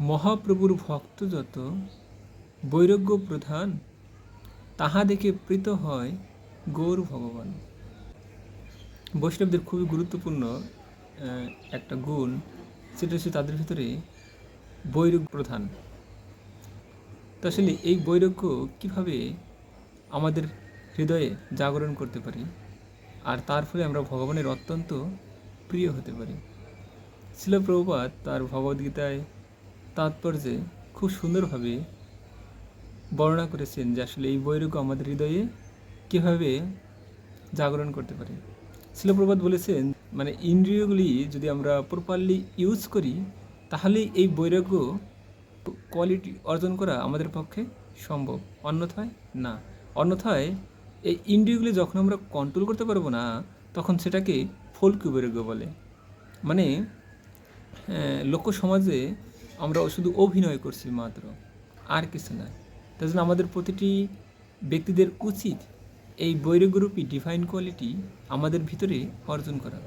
মহাপ্রভুর ভক্ত যত, বৈরাগ্য প্রধান, তাহা দেখে প্রীত হয় গৌর ভগবান। বৈষ্ণবদের খুবই গুরুত্বপূর্ণ একটা গুণ, সেটা হচ্ছে তাদের ভিতরে বৈরাগ্য প্রধান। তো আসলে এই বৈরাগ্য কীভাবে আমাদের হৃদয়ে জাগরণ করতে পারি? আর তার ফলে আমরা ভগবানের অত্যন্ত প্রিয় হতে পারি। শিল প্রভুপাত তার ভগবদ্গীতায় তাৎপর্যে খুব সুন্দরভাবে বর্ণনা করেছেন যে আসলে এই বৈরাগ্য আমাদের হৃদয়ে কীভাবে জাগরণ করতে পারে। শিলপ্রপাত বলেছেন মানে ইন্দ্রিয়গুলি যদি আমরা প্রপারলি ইউজ করি, তাহলে এই বৈরাগ্য কোয়ালিটি অর্জন করা আমাদের পক্ষে সম্ভব, অন্যথায় না। অন্যথায় এই ইন্দ্রিয়গুলি যখন আমরা কন্ট্রোল করতে পারব না, তখন সেটাকে ফোল্ক বৈরাগ্য বলে। মানে লোক সমাজে আমরা শুধু অভিনয় করছি মাত্র, আর কিছু না। তার জন্য আমাদের প্রতিটি ব্যক্তিদের উচিত এই বৈরগ্রুপী ডিভাইন কোয়ালিটি আমাদের ভিতরে অর্জন করা।